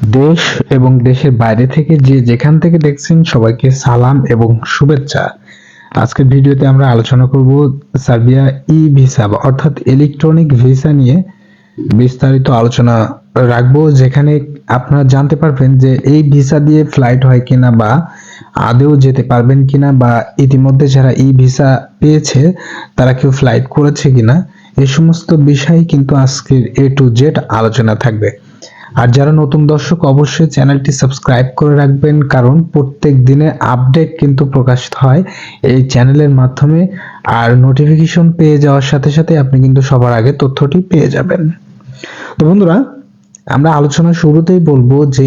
দেশ এবং দেশের বাইরে থেকে যে যেখান থেকে দেখছেন সবাইকে সালাম এবং শুভেচ্ছা। আজকের ভিডিওতে আমরা আলোচনা করব সার্বিয়া ই ভিসা বা অর্থাৎ ইলেকট্রনিক ভিসা নিয়ে বিস্তারিত আলোচনা রাখব, যেখানে আপনারা জানতে পারবেন যে এই ভিসা দিয়ে ফ্লাইট হয় কিনা বা আদেও যেতে পারবেন কিনা বা ইতিমধ্যে যারা ই ভিসা পেয়েছে, তারা কেউ ফ্লাইট করেছে কিনা এই সমস্ত বিষয় কিন্তু আজকের এ টু জেড আলোচনা থাকবে। আর যারা নতুন দর্শক, অবশ্যই চ্যানেলটি সাবস্ক্রাইব করে রাখবেন, কারণ প্রত্যেক দিনের আপডেট কিন্তু প্রকাশিত হয় এই চ্যানেলের মাধ্যমে। আর নোটিফিকেশন পেয়ে যাওয়ার সাথে সাথে আপনি কিন্তু সবার আগে তথ্যটি পেয়ে যাবেন। তো বন্ধুরা, আমরা আলোচনা শুরুতেই বলব যে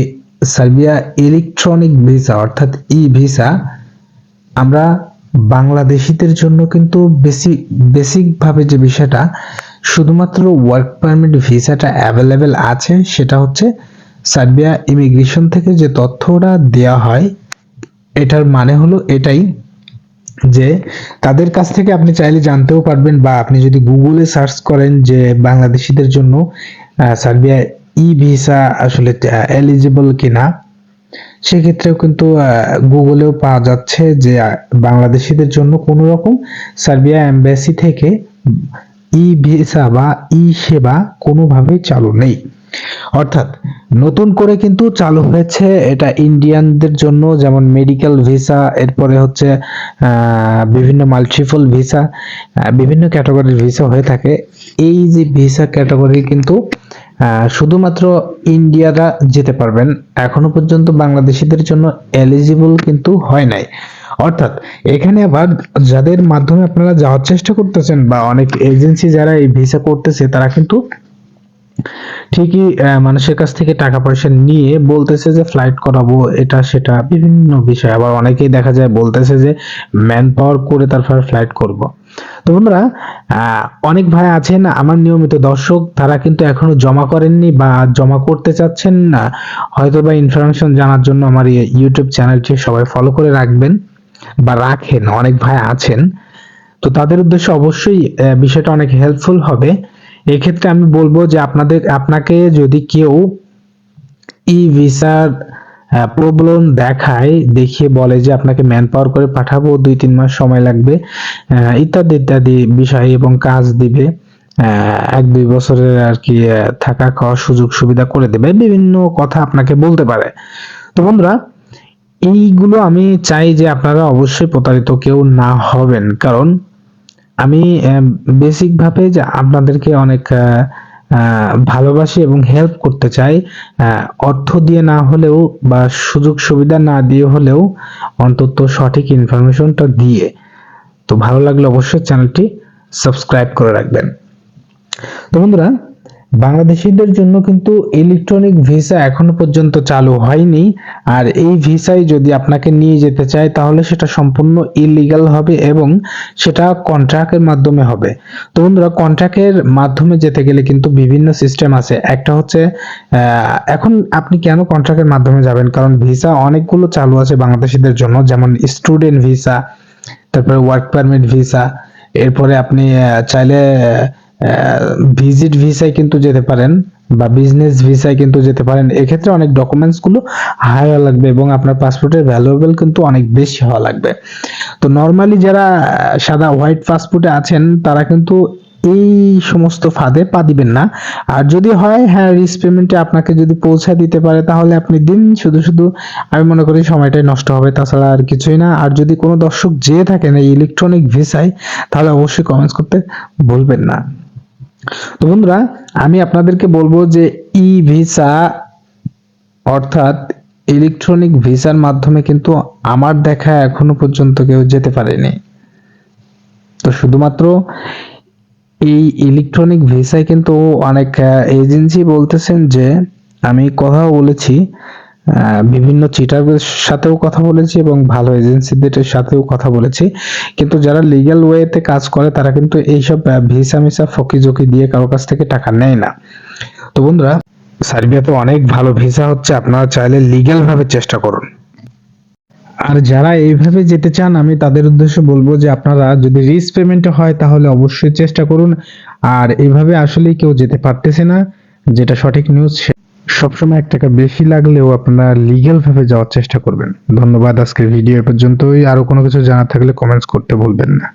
সার্বিয়া ইলেকট্রনিক ভিসা অর্থাৎ ই ভিসা আমরা বাংলাদেশিদের জন্য কিন্তু বেসিক বেসিক ভাবে যে বিষয়টা শুধুমাত্র ওয়ার্ক পারমিট ভিসাটা অ্যাভেলেবেল আছে, সেটা হচ্ছে সার্বিয়া ইমিগ্রেশন থেকে যে তথ্যটা দেওয়া হয়, এটার মানে হলো এটাই যে তাদের কাছ থেকে আপনি চাইলে জানতেও পারবেন বা আপনি যদি গুগলে সার্চ করেন যে বাংলাদেশিদের জন্য সার্বিয়া ই ভিসা আসলে এলিজিবল কিনা, সেক্ষেত্রেও কিন্তু গুগলেও পাওয়া যাচ্ছে যে বাংলাদেশিদের জন্য কোনো রকম সার্বিয়া এম্বাসি থেকে ই ভিসা বা ই সেবা কোনোভাবেই চালু নেই। অর্থাৎ নতুন করে কিন্তু চালু হয়েছে এটা ইন্ডিয়ানদের জন্য, যেমন মেডিকেল ভিসা, এরপরে হচ্ছে বিভিন্ন মাল্টিপল ভিসা বিভিন্ন ক্যাটাগরির ভিসা হয়ে থাকে। এই যে ভিসা ক্যাটাগরি কিন্তু শুধুমাত্র ইন্ডিয়ারা যেতে পারবেন। এখনও পর্যন্ত বাংলাদেশিদের জন্য এলিজিবল কিন্তু হয় নাই। অর্থাৎ এখানে আবার যাদের মাধ্যমে আপনারা যাওয়ার চেষ্টা করতেছেন বা অনেক এজেন্সি যারা এই ভিসা করতেছে, তারা কিন্তু ঠিকই মানুষের কাছ থেকে টাকা পয়সা নিয়ে বলতেছে যে ফ্লাইট করাবো, এটা সেটা বিভিন্ন বিষয়। আবার অনেকেই দেখা যায় বলতেছে যে ম্যান পাওয়ার করে তারপর ফ্লাইট করব। তো বন্ধুরা অনেক ভাই আছেন, আমার নিয়মিত দর্শক, তারা কিন্তু এখনও জমা করেননি বা জমা করতে চাচ্ছেন না। হয়তো বা ইনফরমেশন জানার জন্য আমার ইউটিউব চ্যানেলটি সবাই ফলো করে রাখবেন। বা রাখেন, অনেক ভাই আছেন, তো তাদের উদ্দেশ্যে অবশ্যই বিষয়টা অনেক হেল্পফুল হবে। এক্ষেত্রে আমি বলব যে আপনাদের, আপনাকে যদি কেউ ই ভিসার প্রবলেম দেখায়, দেখিয়ে বলে যে আপনাকে ম্যান পাওয়ার করে পাঠাবো, দুই তিন মাস সময় লাগবে ইত্যাদি ইত্যাদি বিষয় এবং কাজ দিবে এক দুই বছরের আর কি থাকা খাওয়ার সুযোগ সুবিধা করে দেবে, বিভিন্ন কথা আপনাকে বলতে পারে। তো বন্ধুরা এইগুলো আমি চাই যে আপনারা অবশ্যই প্রতারিত কেউ না হবেন। কারণ আমি বেসিক ভাবে যে আপনাদেরকে অনেক ভালোবাসি এবং হেল্প করতে চাই অর্থ দিয়ে না হলেও বা সুযোগ সুবিধা না দিয়ে হলেও অন্তত সঠিক ইনফরমেশনটা দিয়ে। তো ভালো লাগলে অবশ্যই চ্যানেলটি সাবস্ক্রাইব করে রাখবেন। তো বন্ধুরা বাংলাদেশিদের জন্য কিন্তু ইলেকট্রনিক ভিসা এখনও পর্যন্ত চালু হয়নি। আর এই ভিসায় যদি আপনাকে নিয়ে যেতে চায়, তাহলে সেটা সম্পূর্ণ ইলিগাল হবে এবং সেটা কন্ট্রাক্টের মাধ্যমে হবে। তো বন্ধুরা কন্ট্রাক্টের মাধ্যমে যেতে গেলে কিন্তু বিভিন্ন সিস্টেম আছে। একটা হচ্ছে এখন আপনি কেন কন্ট্রাক্টের মাধ্যমে যাবেন? কারণ ভিসা অনেকগুলো চালু আছে বাংলাদেশিদের জন্য, যেমন স্টুডেন্ট ভিসা তারপরে ওয়ার্ক পারমিট ভিসা এরপরে আপনি চাইলে ভিজিট ভিসায় কিন্তু যেতে পারেন বা বিজনেস ভিসায় কিন্তু যেতে পারেন, এক্ষেত্রে অনেক ডকুমেন্টসগুলো হাই হওয়া লাগবে এবং আপনার পাসপোর্টের ভ্যালুয়েবল কিন্তু অনেক বেশি হওয়া লাগবে। তো নর্মালি যারা সাদা হোয়াইট পাসপোর্টে আছেন, তারা কিন্তু এই সমস্ত ফাঁদে পা দিবেন না। আর যদি হয় হ্যাঁ রিস পেমেন্টে আপনাকে যদি পৌঁছে দিতে পারে, তাহলে আপনি দিন শুধু শুধু, আমি মনে করি সময়টাই নষ্ট হবে, তাছাড়া আর কিছুই না। আর যদি কোনো দর্শক যেয়ে থাকেন এই ইলেকট্রনিক ভিসায় তাহলে অবশ্যই কমেন্টস করতে ভুলবেন না। তো বন্ধুরা, আমি আপনাদেরকে বলব যে ই ভিসা অর্থাৎ ইলেকট্রনিক ভিসার মাধ্যমে কিন্তু আমার দেখা এখনও পর্যন্ত কেউ যেতে পারেনি। তো শুধুমাত্র এই ইলেকট্রনিক ভিসায় কিন্তু অনেক এজেন্সি বলতেছেন যে, আমি কথা বলেছি বিভিন্ন চিটারদের সাথেও কথা বলেছি এবং ভালো এজেন্সিদের সাথেও কথা বলেছি। কিন্তু যারা লিগ্যাল ওয়েতে কাজ করে, তারা কিন্তু এইসব ভিসা মিসা ফকি জকি দিয়ে কারও কাছ থেকে টাকা নেয় না। তো বন্ধুরা, সার্বিয়াতে অনেক ভালো ভিসা হচ্ছে, আপনারা চাইলে লিগ্যাল ভাবে চেষ্টা করুন। আর যারা এইভাবে যেতে চান, আমি তাদের উদ্দেশ্যে বলব যে আপনারা যদি রিস পেমেন্ট হয়, তাহলে অবশ্যই চেষ্টা করুন। আর এইভাবে আসলে কেউ যেতে পারতেছে না, যেটা সঠিক নিউজ সবসময় এক টাকা বেশি লাগলেও আপনারা ভাবে যাওয়ার চেষ্টা করবেন। ধন্যবাদ আজকের ভিডিও পর্যন্তই। আরও কোনো কিছু জানা থাকলে কমেন্টস করতে ভুলবেন না।